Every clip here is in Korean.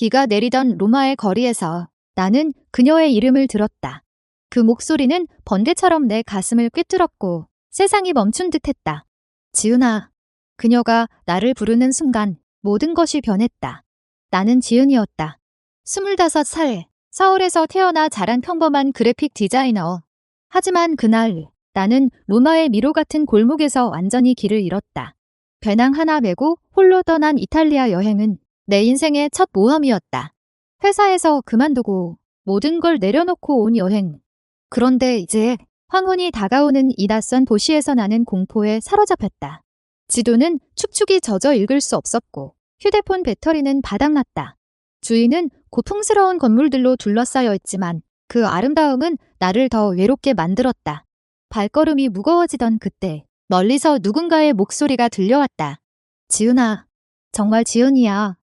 비가 내리던 로마의 거리에서 나는 그녀의 이름을 들었다. 그 목소리는 번개처럼 내 가슴을 꿰뚫었고 세상이 멈춘 듯 했다. 지은아. 그녀가 나를 부르는 순간 모든 것이 변했다. 나는 지은이었다. 25살, 서울에서 태어나 자란 평범한 그래픽 디자이너. 하지만 그날 나는 로마의 미로 같은 골목에서 완전히 길을 잃었다. 배낭 하나 메고 홀로 떠난 이탈리아 여행은 내 인생의 첫 모험이었다. 회사에서 그만두고 모든 걸 내려놓고 온 여행. 그런데 이제 황혼이 다가오는 이 낯선 도시에서 나는 공포에 사로잡혔다. 지도는 축축이 젖어 읽을 수 없었고 휴대폰 배터리는 바닥났다. 주위는 고풍스러운 건물들로 둘러싸여 있지만 그 아름다움은 나를 더 외롭게 만들었다. 발걸음이 무거워지던 그때 멀리서 누군가의 목소리가 들려왔다. 지은아, 정말 지은이야.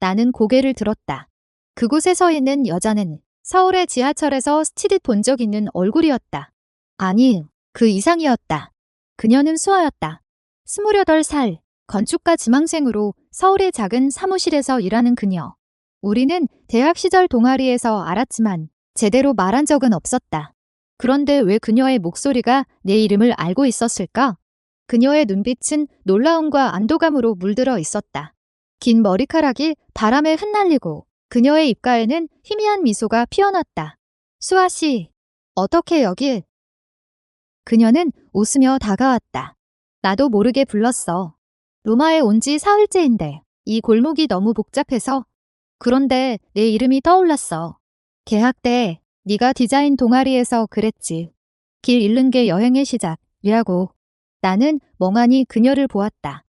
나는 고개를 들었다. 그곳에 서 있는 여자는 서울의 지하철에서 스치듯 본 적 있는 얼굴이었다. 아니, 그 이상이었다. 그녀는 수아였다. 28살, 건축가 지망생으로 서울의 작은 사무실에서 일하는 그녀. 우리는 대학 시절 동아리에서 알았지만 제대로 말한 적은 없었다. 그런데 왜 그녀의 목소리가 내 이름을 알고 있었을까? 그녀의 눈빛은 놀라움과 안도감으로 물들어 있었다. 긴 머리카락이 바람에 흩날리고 그녀의 입가에는 희미한 미소가 피어났다. 수아 씨, 어떻게 여길? 그녀는 웃으며 다가왔다. 나도 모르게 불렀어. 로마에 온 지 사흘째인데 이 골목이 너무 복잡해서 그런데 내 이름이 떠올랐어. 개학 때 네가 디자인 동아리에서 그랬지. 길 잃는 게 여행의 시작이라고. 나는 멍하니 그녀를 보았다.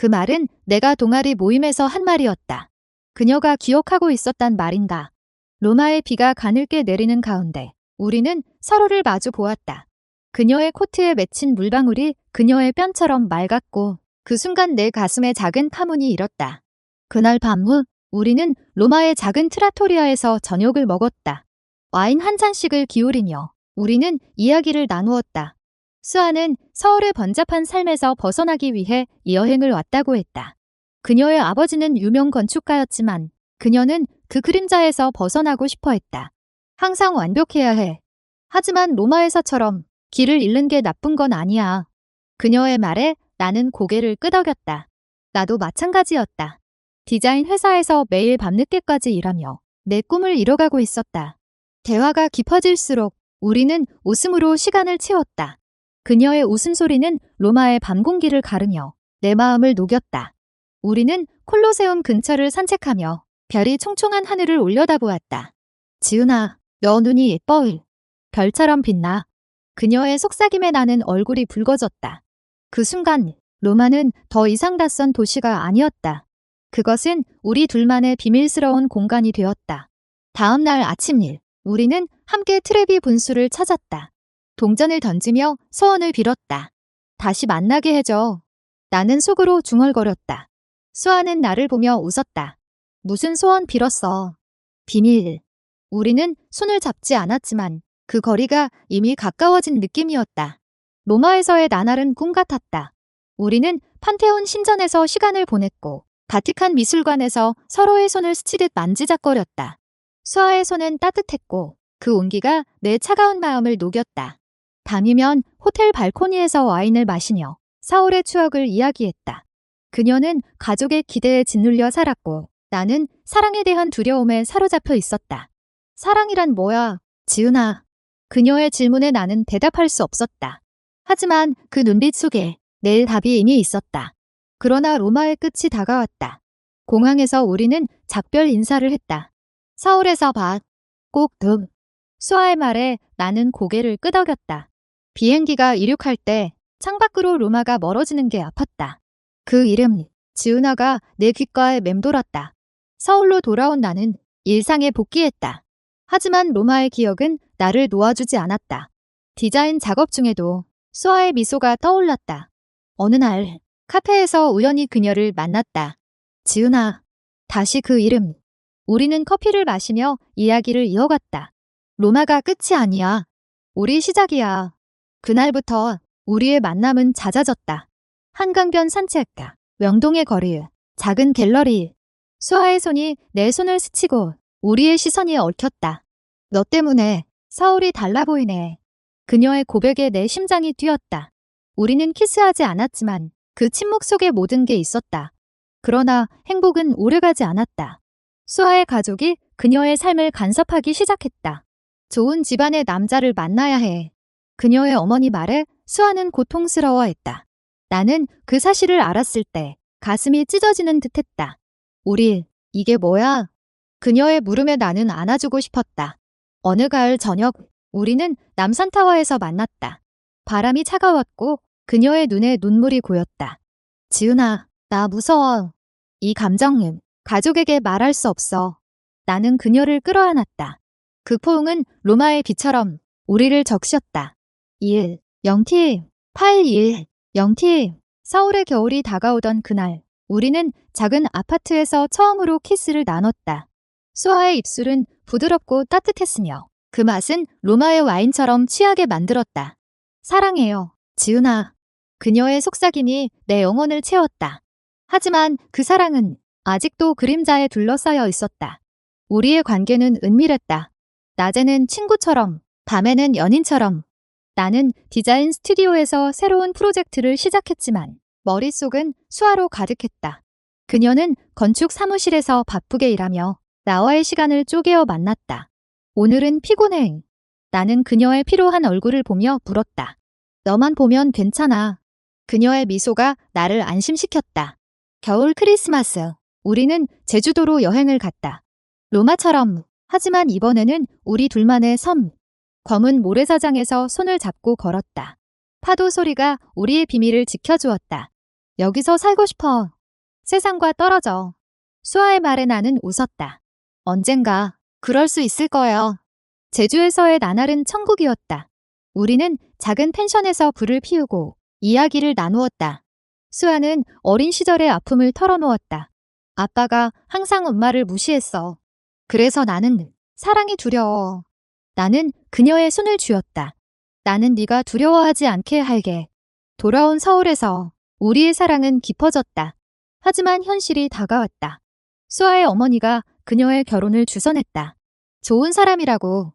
그 말은 내가 동아리 모임에서 한 말이었다. 그녀가 기억하고 있었단 말인가. 로마의 비가 가늘게 내리는 가운데 우리는 서로를 마주 보았다. 그녀의 코트에 맺힌 물방울이 그녀의 뺨처럼 맑았고 그 순간 내 가슴에 작은 파문이 일었다. 그날 밤 후 우리는 로마의 작은 트라토리아에서 저녁을 먹었다. 와인 한 잔씩을 기울이며 우리는 이야기를 나누었다. 수아는 서울의 번잡한 삶에서 벗어나기 위해 이 여행을 왔다고 했다. 그녀의 아버지는 유명 건축가였지만 그녀는 그 그림자에서 벗어나고 싶어 했다. 항상 완벽해야 해. 하지만 로마에서처럼 길을 잃는 게 나쁜 건 아니야. 그녀의 말에 나는 고개를 끄덕였다. 나도 마찬가지였다. 디자인 회사에서 매일 밤늦게까지 일하며 내 꿈을 이뤄가고 있었다. 대화가 깊어질수록 우리는 웃음으로 시간을 채웠다. 그녀의 웃음소리는 로마의 밤 공기를 가르며 내 마음을 녹였다. 우리는 콜로세움 근처를 산책하며 별이 총총한 하늘을 올려다보았다. 지은아, 너 눈이 예뻐. 별처럼 빛나. 그녀의 속삭임에 나는 얼굴이 붉어졌다. 그 순간 로마는 더 이상 낯선 도시가 아니었다. 그것은 우리 둘만의 비밀스러운 공간이 되었다. 다음 날 아침 일, 우리는 함께 트레비 분수를 찾았다. 동전을 던지며 소원을 빌었다. 다시 만나게 해줘. 나는 속으로 중얼거렸다. 수아는 나를 보며 웃었다. 무슨 소원 빌었어. 비밀. 우리는 손을 잡지 않았지만 그 거리가 이미 가까워진 느낌이었다. 로마에서의 나날은 꿈 같았다. 우리는 판테온 신전에서 시간을 보냈고 바티칸 미술관에서 서로의 손을 스치듯 만지작거렸다. 수아의 손은 따뜻했고 그 온기가 내 차가운 마음을 녹였다. 밤이면 호텔 발코니에서 와인을 마시며 서울의 추억을 이야기했다. 그녀는 가족의 기대에 짓눌려 살았고 나는 사랑에 대한 두려움에 사로잡혀 있었다. 사랑이란 뭐야, 지은아. 그녀의 질문에 나는 대답할 수 없었다. 하지만 그 눈빛 속에 내 답이 이미 있었다. 그러나 로마의 끝이 다가왔다. 공항에서 우리는 작별 인사를 했다. 서울에서 봐. 꼭 등. 수아의 말에 나는 고개를 끄덕였다. 비행기가 이륙할 때 창밖으로 로마가 멀어지는 게 아팠다. 그 이름, 지은아가 내 귓가에 맴돌았다. 서울로 돌아온 나는 일상에 복귀했다. 하지만 로마의 기억은 나를 놓아주지 않았다. 디자인 작업 중에도 수아의 미소가 떠올랐다. 어느 날 카페에서 우연히 그녀를 만났다. 지은아, 다시 그 이름. 우리는 커피를 마시며 이야기를 이어갔다. 로마가 끝이 아니야. 우리 시작이야. 그날부터 우리의 만남은 잦아졌다. 한강변 산책가, 명동의 거리, 작은 갤러리. 수아의 손이 내 손을 스치고 우리의 시선이 얽혔다. 너 때문에 서울이 달라 보이네. 그녀의 고백에 내 심장이 뛰었다. 우리는 키스하지 않았지만 그 침묵 속에 모든 게 있었다. 그러나 행복은 오래가지 않았다. 수아의 가족이 그녀의 삶을 간섭하기 시작했다. 좋은 집안의 남자를 만나야 해. 그녀의 어머니 말에 수아는 고통스러워했다. 나는 그 사실을 알았을 때 가슴이 찢어지는 듯 했다. 우리, 이게 뭐야? 그녀의 물음에 나는 안아주고 싶었다. 어느 가을 저녁, 우리는 남산타워에서 만났다. 바람이 차가웠고 그녀의 눈에 눈물이 고였다. 지은아, 나 무서워. 이 감정은 가족에게 말할 수 없어. 나는 그녀를 끌어안았다. 그 포옹은 로마의 비처럼 우리를 적셨다. 1, 0T, 8, 1, 0T. 서울의 겨울이 다가오던 그날, 우리는 작은 아파트에서 처음으로 키스를 나눴다. 수아의 입술은 부드럽고 따뜻했으며 그 맛은 로마의 와인처럼 취하게 만들었다. 사랑해요, 지은아. 그녀의 속삭임이 내 영혼을 채웠다. 하지만 그 사랑은 아직도 그림자에 둘러싸여 있었다. 우리의 관계는 은밀했다. 낮에는 친구처럼, 밤에는 연인처럼. 나는 디자인 스튜디오에서 새로운 프로젝트를 시작했지만 머릿속은 수화로 가득했다. 그녀는 건축 사무실에서 바쁘게 일하며 나와의 시간을 쪼개어 만났다. 오늘은 피곤해. 나는 그녀의 피로한 얼굴을 보며 물었다. 너만 보면 괜찮아. 그녀의 미소가 나를 안심시켰다. 겨울 크리스마스. 우리는 제주도로 여행을 갔다. 로마처럼. 하지만 이번에는 우리 둘만의 섬. 검은 모래사장에서 손을 잡고 걸었다. 파도 소리가 우리의 비밀을 지켜주었다. 여기서 살고 싶어. 세상과 떨어져. 수아의 말에 나는 웃었다. 언젠가 그럴 수 있을 거예요. 제주에서의 나날은 천국이었다. 우리는 작은 펜션에서 불을 피우고 이야기를 나누었다. 수아는 어린 시절의 아픔을 털어놓았다. 아빠가 항상 엄마를 무시했어. 그래서 나는 사랑이 두려워. 나는 그녀의 손을 쥐었다. 나는 네가 두려워하지 않게 할게. 돌아온 서울에서 우리의 사랑은 깊어졌다. 하지만 현실이 다가왔다. 수아의 어머니가 그녀의 결혼을 주선했다. 좋은 사람이라고.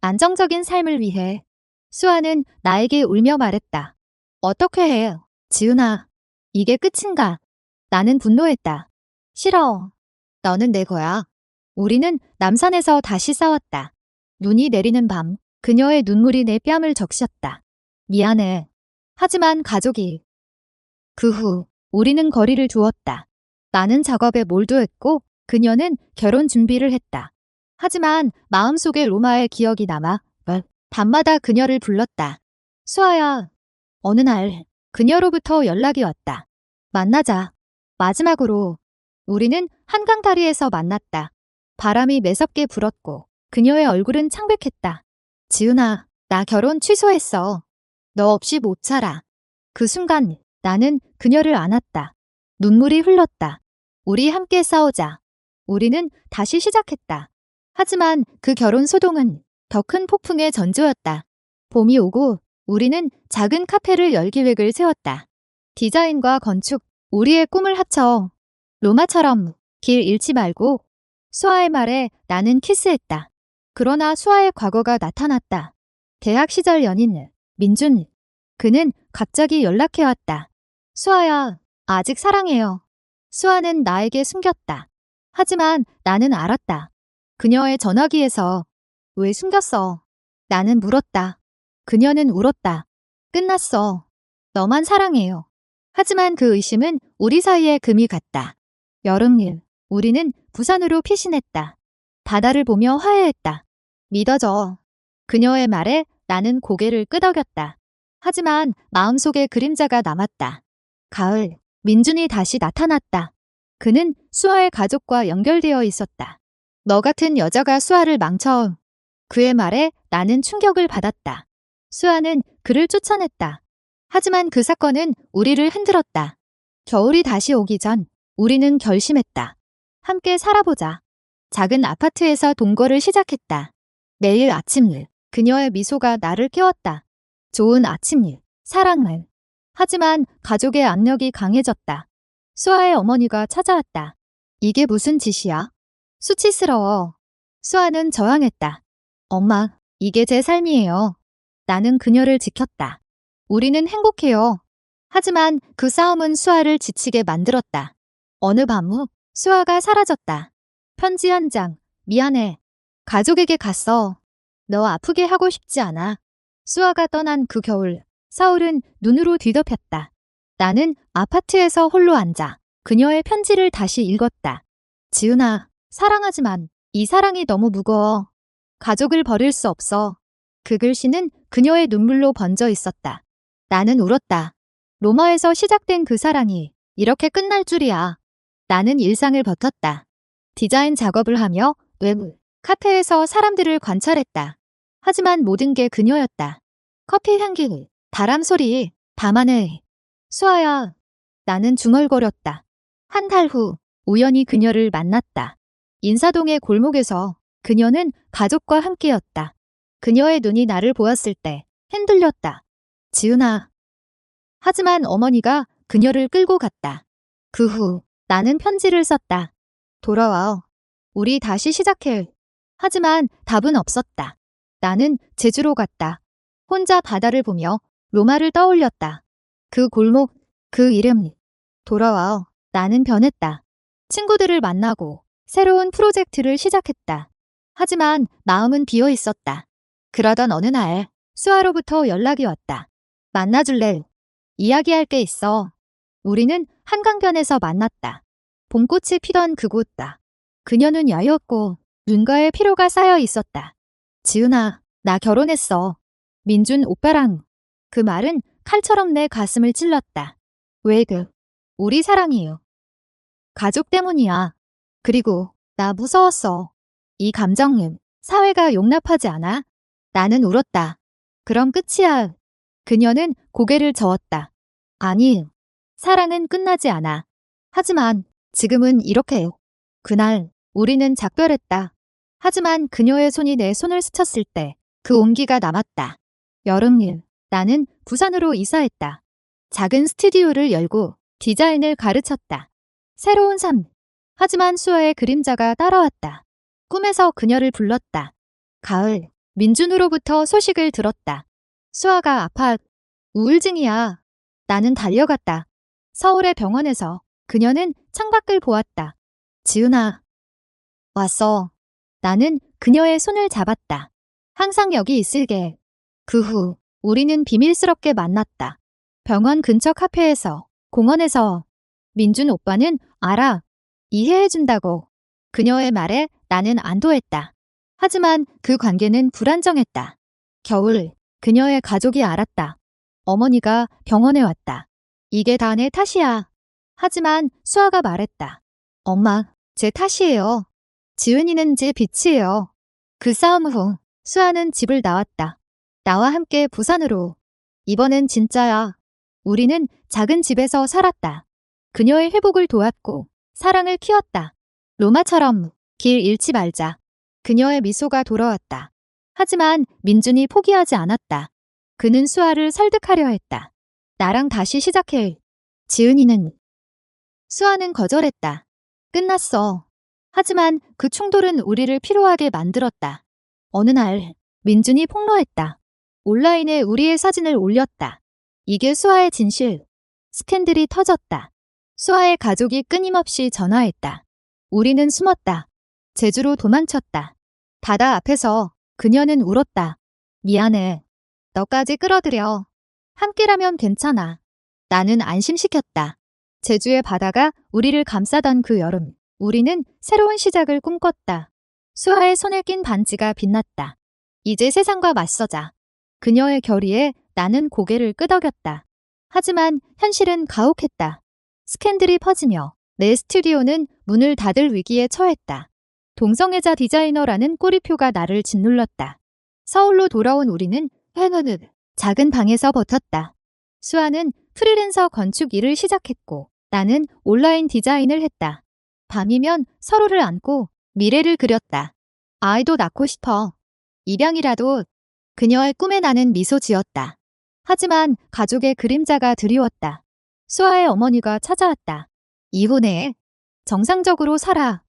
안정적인 삶을 위해. 수아는 나에게 울며 말했다. 어떻게 해, 지은아. 이게 끝인가? 나는 분노했다. 싫어. 너는 내 거야. 우리는 남산에서 다시 싸웠다. 눈이 내리는 밤, 그녀의 눈물이 내 뺨을 적셨다. 미안해. 하지만 가족이. 그 후, 우리는 거리를 두었다. 나는 작업에 몰두했고, 그녀는 결혼 준비를 했다. 하지만 마음속에 로마의 기억이 남아, 뭘, 밤마다 그녀를 불렀다. 수아야. 어느 날, 그녀로부터 연락이 왔다. 만나자. 마지막으로, 우리는 한강 다리에서 만났다. 바람이 매섭게 불었고, 그녀의 얼굴은 창백했다. 지은아, 나 결혼 취소했어. 너 없이 못 살아. 그 순간 나는 그녀를 안았다. 눈물이 흘렀다. 우리 함께 싸우자. 우리는 다시 시작했다. 하지만 그 결혼 소동은 더 큰 폭풍의 전조였다. 봄이 오고 우리는 작은 카페를 열 계획을 세웠다. 디자인과 건축, 우리의 꿈을 합쳐. 로마처럼 길 잃지 말고 수아의 말에 나는 키스했다. 그러나 수아의 과거가 나타났다. 대학 시절 연인, 민준. 그는 갑자기 연락해왔다. 수아야, 아직 사랑해요. 수아는 나에게 숨겼다. 하지만 나는 알았다. 그녀의 전화기에서 왜 숨겼어? 나는 물었다. 그녀는 울었다. 끝났어. 너만 사랑해요. 하지만 그 의심은 우리 사이에 금이 갔다. 여름일, 우리는 부산으로 피신했다. 바다를 보며 화해했다. 믿어줘. 그녀의 말에 나는 고개를 끄덕였다. 하지만 마음속에 그림자가 남았다. 가을, 민준이 다시 나타났다. 그는 수아의 가족과 연결되어 있었다. 너 같은 여자가 수아를 망쳐. 그의 말에 나는 충격을 받았다. 수아는 그를 쫓아냈다. 하지만 그 사건은 우리를 흔들었다. 겨울이 다시 오기 전 우리는 결심했다. 함께 살아보자. 작은 아파트에서 동거를 시작했다. 매일 아침일, 그녀의 미소가 나를 깨웠다. 좋은 아침일, 사랑을. 하지만 가족의 압력이 강해졌다. 수아의 어머니가 찾아왔다. 이게 무슨 짓이야? 수치스러워. 수아는 저항했다. 엄마, 이게 제 삶이에요. 나는 그녀를 지켰다. 우리는 행복해요. 하지만 그 싸움은 수아를 지치게 만들었다. 어느 밤 후, 수아가 사라졌다. 편지 한 장, 미안해. 가족에게 갔어. 너 아프게 하고 싶지 않아. 수아가 떠난 그 겨울, 사울은 눈으로 뒤덮였다. 나는 아파트에서 홀로 앉아 그녀의 편지를 다시 읽었다. 지은아, 사랑하지만 이 사랑이 너무 무거워. 가족을 버릴 수 없어. 그 글씨는 그녀의 눈물로 번져 있었다. 나는 울었다. 로마에서 시작된 그 사랑이 이렇게 끝날 줄이야. 나는 일상을 버텼다. 디자인 작업을 하며 외부, 카페에서 사람들을 관찰했다. 하지만 모든 게 그녀였다. 커피 향기, 바람 소리, 밤하늘. 수아야, 나는 중얼거렸다. 한 달 후, 우연히 그녀를 만났다. 인사동의 골목에서 그녀는 가족과 함께였다. 그녀의 눈이 나를 보았을 때 흔들렸다. 지은아. 하지만 어머니가 그녀를 끌고 갔다. 그 후 나는 편지를 썼다. 돌아와. 우리 다시 시작해. 하지만 답은 없었다. 나는 제주로 갔다. 혼자 바다를 보며 로마를 떠올렸다. 그 골목, 그 이름. 돌아와. 나는 변했다. 친구들을 만나고 새로운 프로젝트를 시작했다. 하지만 마음은 비어 있었다. 그러던 어느 날 수아로부터 연락이 왔다. 만나줄래? 이야기할 게 있어. 우리는 한강변에서 만났다. 봄꽃이 피던 그곳다. 그녀는 야였고 눈가에 피로가 쌓여 있었다. 지은아, 나 결혼했어. 민준 오빠랑. 그 말은 칼처럼 내 가슴을 찔렀다. 왜 그? 우리 사랑이에요. 가족 때문이야. 그리고 나 무서웠어. 이 감정은 사회가 용납하지 않아? 나는 울었다. 그럼 끝이야. 그녀는 고개를 저었다. 아니, 사랑은 끝나지 않아. 하지만 지금은 이렇게. 그날 우리는 작별했다. 하지만 그녀의 손이 내 손을 스쳤을 때 그 온기가 남았다. 여름일 나는 부산으로 이사했다. 작은 스튜디오를 열고 디자인을 가르쳤다. 새로운 삶. 하지만 수아의 그림자가 따라왔다. 꿈에서 그녀를 불렀다. 가을, 민준으로부터 소식을 들었다. 수아가 아파. 우울증이야. 나는 달려갔다. 서울의 병원에서 그녀는 창밖을 보았다. 지은아. 왔어. 나는 그녀의 손을 잡았다. 항상 여기 있을게. 그 후, 우리는 비밀스럽게 만났다. 병원 근처 카페에서, 공원에서. 민준 오빠는 알아. 이해해준다고. 그녀의 말에 나는 안도했다. 하지만 그 관계는 불안정했다. 겨울, 그녀의 가족이 알았다. 어머니가 병원에 왔다. 이게 다 내 탓이야. 하지만 수아가 말했다. 엄마, 제 탓이에요. 지은이는 제 빛이에요. 그 싸움 후 수아는 집을 나왔다. 나와 함께 부산으로. 이번엔 진짜야. 우리는 작은 집에서 살았다. 그녀의 회복을 도왔고 사랑을 키웠다. 로마처럼 길 잃지 말자. 그녀의 미소가 돌아왔다. 하지만 민준이 포기하지 않았다. 그는 수아를 설득하려 했다. 나랑 다시 시작해. 지은이는 수아는 거절했다. 끝났어. 하지만 그 충돌은 우리를 피로하게 만들었다. 어느 날 민준이 폭로했다. 온라인에 우리의 사진을 올렸다. 이게 수아의 진실. 스캔들이 터졌다. 수아의 가족이 끊임없이 전화했다. 우리는 숨었다. 제주로 도망쳤다. 바다 앞에서 그녀는 울었다. 미안해. 너까지 끌어들여. 함께라면 괜찮아. 나는 안심시켰다. 제주의 바다가 우리를 감싸던 그 여름, 우리는 새로운 시작을 꿈꿨다. 수아의 손에 낀 반지가 빛났다. 이제 세상과 맞서자. 그녀의 결의에 나는 고개를 끄덕였다. 하지만 현실은 가혹했다. 스캔들이 퍼지며 내 스튜디오는 문을 닫을 위기에 처했다. 동성애자 디자이너라는 꼬리표가 나를 짓눌렀다. 서울로 돌아온 우리는 행운을 작은 방에서 버텼다. 수아는 프리랜서 건축 일을 시작했고 나는 온라인 디자인을 했다. 밤이면 서로를 안고 미래를 그렸다. 아이도 낳고 싶어. 입양이라도 그녀의 꿈에 나는 미소 지었다. 하지만 가족의 그림자가 드리웠다. 수아의 어머니가 찾아왔다. 이혼해. 정상적으로 살아.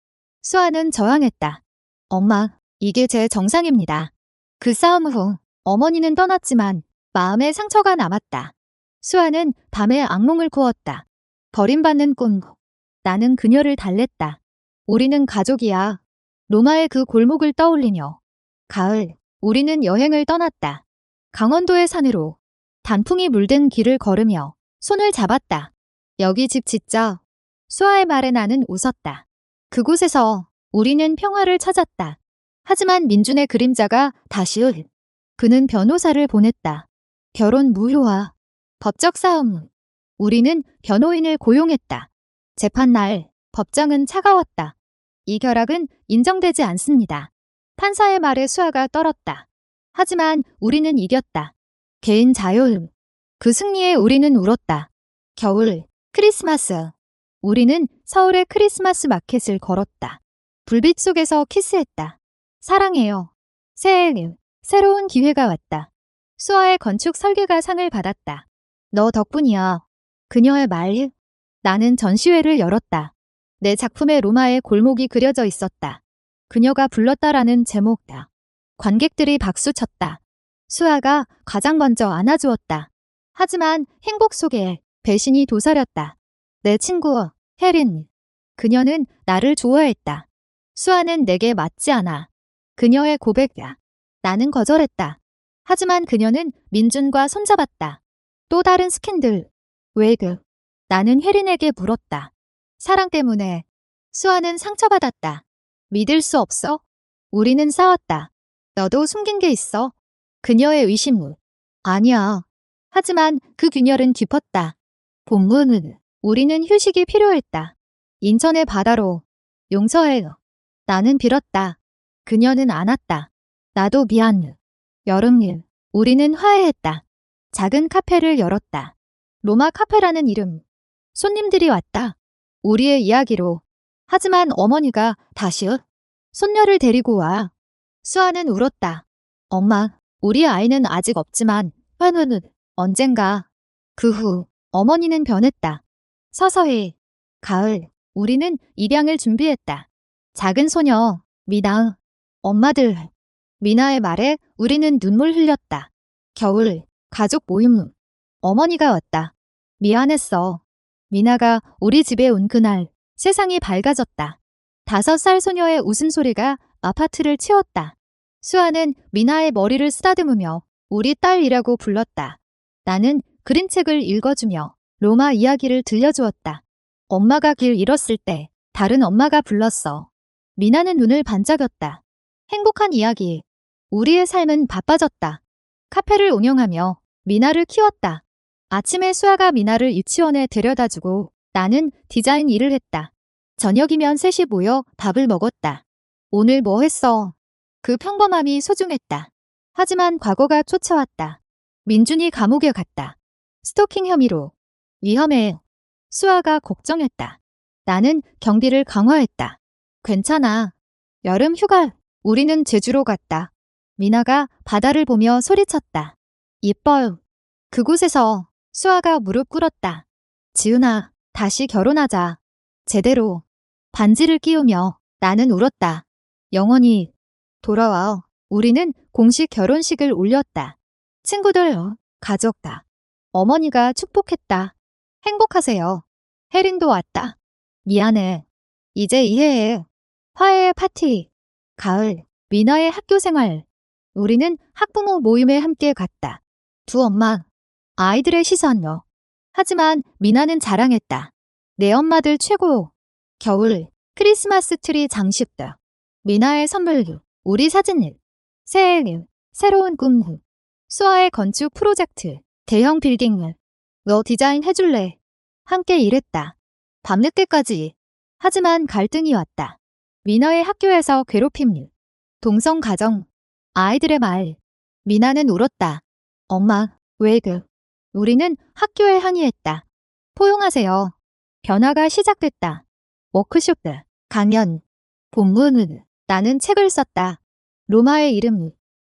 수아는 저항했다. 엄마, 이게 제 정상입니다. 그 싸움 후 어머니는 떠났지만 마음에 상처가 남았다. 수아는 밤에 악몽을 꾸었다. 버림받는 꿈. 나는 그녀를 달랬다. 우리는 가족이야. 로마의 그 골목을 떠올리며. 가을, 우리는 여행을 떠났다. 강원도의 산으로 단풍이 물든 길을 걸으며 손을 잡았다. 여기 집 짓자. 수아의 말에 나는 웃었다. 그곳에서 우리는 평화를 찾았다. 하지만 민준의 그림자가 다시 을. 그는 변호사를 보냈다. 결혼 무효화. 법적 싸움. 우리는 변호인을 고용했다. 재판날 법정은 차가웠다. 이 결합은 인정되지 않습니다. 판사의 말에 수아가 떨었다. 하지만 우리는 이겼다. 개인 자유음. 그 승리에 우리는 울었다. 겨울, 크리스마스. 우리는 서울의 크리스마스 마켓을 걸었다. 불빛 속에서 키스했다. 사랑해요. 새해, 새로운 기회가 왔다. 수아의 건축 설계가 상을 받았다. 너 덕분이야. 그녀의 말. 나는 전시회를 열었다. 내 작품에 로마의 골목이 그려져 있었다. 그녀가 불렀다라는 제목다. 관객들이 박수 쳤다. 수아가 가장 먼저 안아주었다. 하지만 행복 속에 배신이 도사렸다. 내 친구, 혜린. 그녀는 나를 좋아했다. 수아는 내게 맞지 않아. 그녀의 고백이야. 나는 거절했다. 하지만 그녀는 민준과 손잡았다. 또 다른 스캔들. 왜 그? 나는 혜린에게 물었다. 사랑 때문에. 수아는 상처받았다. 믿을 수 없어? 우리는 싸웠다. 너도 숨긴 게 있어. 그녀의 의심물. 아니야. 하지만 그 균열은 깊었다. 본문은 우리는 휴식이 필요했다. 인천의 바다로 용서해요. 나는 빌었다. 그녀는 안았다. 나도 미안. 여름일 우리는 화해했다. 작은 카페를 열었다. 로마 카페라는 이름. 손님들이 왔다. 우리의 이야기로. 하지만 어머니가 다시 손녀를 데리고 와. 수아는 울었다. 엄마, 우리 아이는 아직 없지만 환우는 언젠가. 그 후 어머니는 변했다. 서서히 가을 우리는 입양을 준비했다. 작은 소녀 미나 엄마들 미나의 말에 우리는 눈물 흘렸다. 겨울 가족 모임 어머니가 왔다. 미안했어. 미나가 우리 집에 온 그날 세상이 밝아졌다. 다섯 살 소녀의 웃음소리가 아파트를 채웠다. 수아는 미나의 머리를 쓰다듬으며 우리 딸이라고 불렀다. 나는 그림책을 읽어주며 로마 이야기를 들려주었다. 엄마가 길 잃었을 때 다른 엄마가 불렀어. 미나는 눈을 반짝였다. 행복한 이야기. 우리의 삶은 바빠졌다. 카페를 운영하며 미나를 키웠다. 아침에 수아가 미나를 유치원에 데려다주고 나는 디자인 일을 했다. 저녁이면 셋이 모여 밥을 먹었다. 오늘 뭐 했어? 그 평범함이 소중했다. 하지만 과거가 쫓아왔다. 민준이 감옥에 갔다. 스토킹 혐의로. 위험해. 수아가 걱정했다. 나는 경비를 강화했다. 괜찮아. 여름 휴가. 우리는 제주로 갔다. 미나가 바다를 보며 소리쳤다. 이뻐요. 그곳에서 수아가 무릎 꿇었다. 지은아, 다시 결혼하자. 제대로. 반지를 끼우며 나는 울었다. 영원히 돌아와. 우리는 공식 결혼식을 올렸다. 친구들, 가족다. 어머니가 축복했다. 행복하세요. 혜린도 왔다. 미안해. 이제 이해해. 화해의 파티. 가을. 미나의 학교 생활. 우리는 학부모 모임에 함께 갔다. 두 엄마. 아이들의 시선요. 하지만 미나는 자랑했다. 내 엄마들 최고. 겨울. 크리스마스 트리 장식다. 미나의 선물. 우리 사진일. 새해. 새로운 꿈. 수아의 건축 프로젝트. 대형 빌딩을. 너 디자인 해줄래? 함께 일했다. 밤늦게까지. 하지만 갈등이 왔다. 미나의 학교에서 괴롭힘. 동성 가정. 아이들의 말. 미나는 울었다. 엄마, 왜 그? 우리는 학교에 항의했다. 포용하세요. 변화가 시작됐다. 워크숍, 강연, 본문, 나는 책을 썼다. 로마의 이름,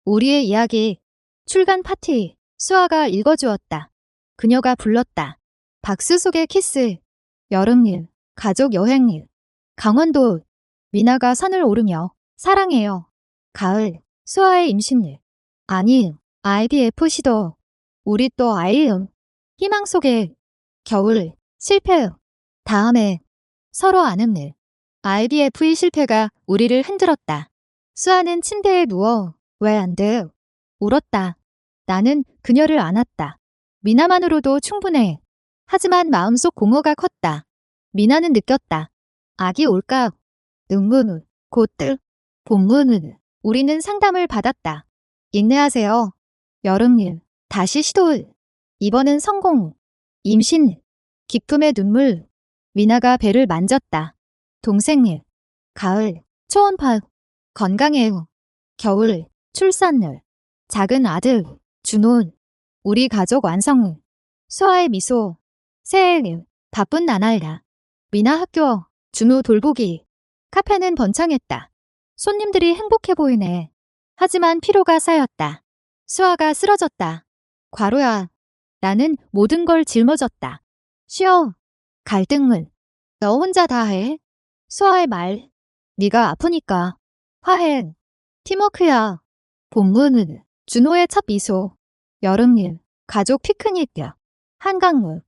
우리의 이야기, 출간 파티, 수아가 읽어주었다. 그녀가 불렀다. 박수 속의 키스, 여름일, 가족 여행일. 강원도 미나가 산을 오르며 사랑해요. 가을 수아의 임신일 아니 IVF 시도 우리 또 아이음 희망 속에 겨울 실패 다음에 서로 아는 일 IVF의 실패가 우리를 흔들었다. 수아는 침대에 누워 왜 안 돼? 울었다. 나는 그녀를 안았다. 미나만으로도 충분해. 하지만 마음속 공허가 컸다. 미나는 느꼈다. 아기 올까? 눈물, 곧들, 본문은 우리는 상담을 받았다. 인내하세요. 여름일, 다시 시도. 이번은 성공. 임신, 기쁨의 눈물. 미나가 배를 만졌다. 동생일, 가을, 초원파, 건강해요. 겨울, 출산을, 작은 아들, 준호, 우리 가족 완성, 수아의 미소, 새해, 바쁜 나날이다. 미나 학교, 준호 돌보기, 카페는 번창했다. 손님들이 행복해 보이네. 하지만 피로가 쌓였다. 수아가 쓰러졌다. 과로야. 나는 모든 걸 짊어졌다. 쉬어. 갈등을. 너 혼자 다 해. 수아의 말. 네가 아프니까. 화해. 팀워크야. 본문은 준호의 첫 미소. 여름일. 가족 피크닉이야. 한강물.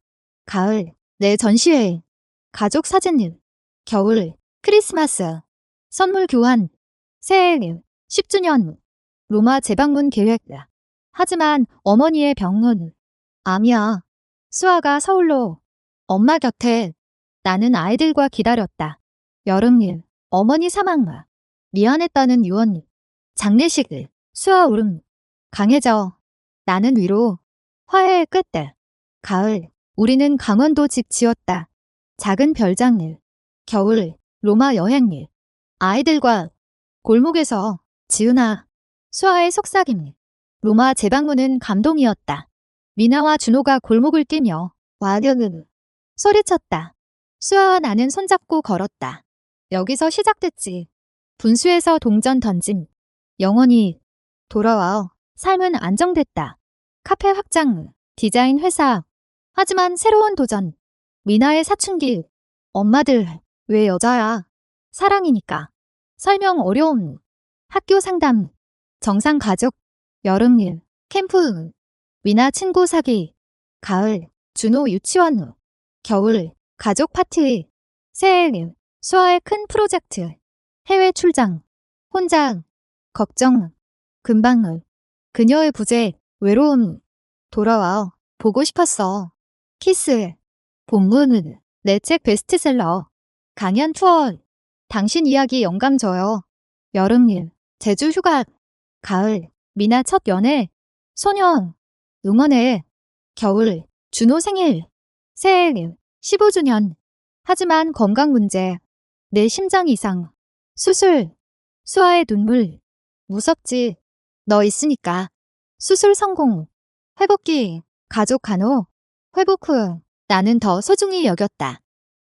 가을. 내 전시회. 가족 사진일. 겨울. 크리스마스. 선물 교환. 새해일. 10주년. 로마 재방문 계획이야. 하지만 어머니의 병은 암이야. 수아가 서울로 엄마 곁에 나는 아이들과 기다렸다. 여름일. 어머니 사망과 미안했다는 유언. 장례식을 수아 울음. 강해져. 나는 위로. 화해의 끝들. 가을. 우리는 강원도 집 지었다. 작은 별장일. 겨울. 로마 여행일. 아이들과 골목에서 지은아. 수아의 속삭임. 로마 재방문은 감동이었다. 미나와 준호가 골목을 뛰며 와려는 소리쳤다. 수아와 나는 손잡고 걸었다. 여기서 시작됐지. 분수에서 동전 던짐. 영원히 돌아와. 삶은 안정됐다. 카페 확장, 디자인 회사. 하지만 새로운 도전. 미나의 사춘기. 엄마들, 왜 여자야? 사랑이니까. 설명 어려움. 학교 상담. 정상 가족. 여름일. 캠프. 미나 친구 사귀. 가을. 준호 유치원 후. 겨울. 가족 파티. 새해. 수아의 큰 프로젝트. 해외 출장. 혼자. 걱정. 금방. 그녀의 부재. 외로움. 돌아와. 보고 싶었어. 키스. 본문은 내 책 베스트셀러. 강연 투어. 당신 이야기 영감 줘요. 여름일. 제주 휴가. 가을. 미나 첫 연애. 소년. 응원해. 겨울. 준호 생일. 새해. 15주년. 하지만 건강 문제. 내 심장 이상. 수술. 수아의 눈물. 무섭지. 너 있으니까. 수술 성공. 회복기. 가족 간호. 회복 후 나는 더 소중히 여겼다.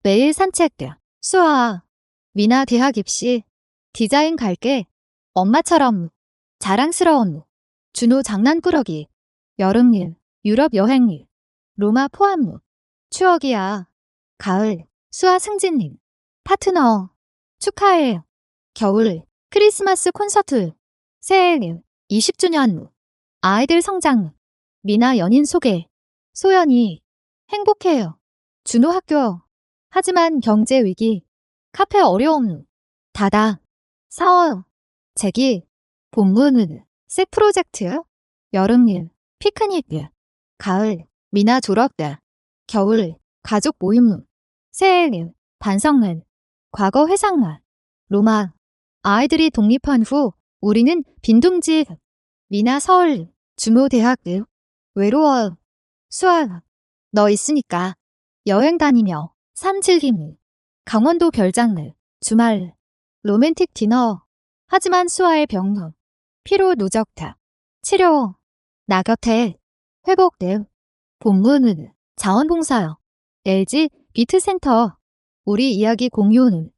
매일 산책. 수아. 미나 대학 입시. 디자인 갈게. 엄마처럼. 자랑스러운. 준호 장난꾸러기. 여름일. 유럽 여행일. 로마 포함. 추억이야. 가을. 수아 승진님. 파트너. 축하해. 겨울. 크리스마스 콘서트. 새해 20주년. 아이들 성장. 미나 연인 소개. 소연이. 행복해요. 준호 학교. 하지만 경제 위기. 카페 어려움. 닫아. 사워. 재기. 본문은. 색 프로젝트. 여름일. 피크닉. 가을. 미나 졸업대. 겨울. 가족 모임. 새해. 반성은. 과거 회상만. 로마. 아이들이 독립한 후 우리는 빈둥지. 미나 서울. 주모 대학. 외로워. 수아. 너 있으니까. 여행 다니며. 삶 즐김. 강원도 별장을. 주말. 로맨틱 디너. 하지만 수아의 병. 피로 누적다. 치료. 나 곁에. 회복 내. 본문은 자원봉사요. LG 비트센터. 우리 이야기 공유는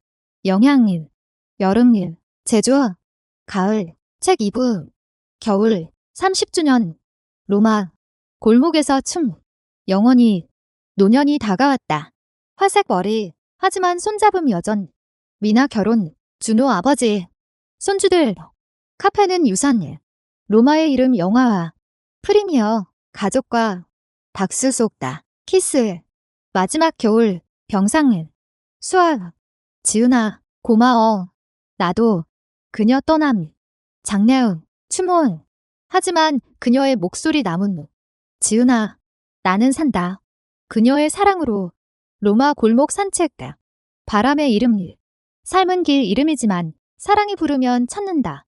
영양일, 여름일, 제주, 가을, 책 2부, 겨울, 30주년, 로마, 골목에서 춤, 영원히, 노년이 다가왔다. 화색 머리, 하지만 손잡음 여전, 미나 결혼, 준호 아버지, 손주들, 카페는 유산, 로마의 이름 영화화, 프리미어, 가족과 박수 쏟다, 키스, 마지막 겨울, 병상은, 수아, 지은아, 고마워. 나도, 그녀 떠남, 장례음, 추모음. 하지만 그녀의 목소리 남은 지은아, 나는 산다. 그녀의 사랑으로 로마 골목 산책가. 바람의 이름 삶은 길 이름이지만 사랑이 부르면 찾는다.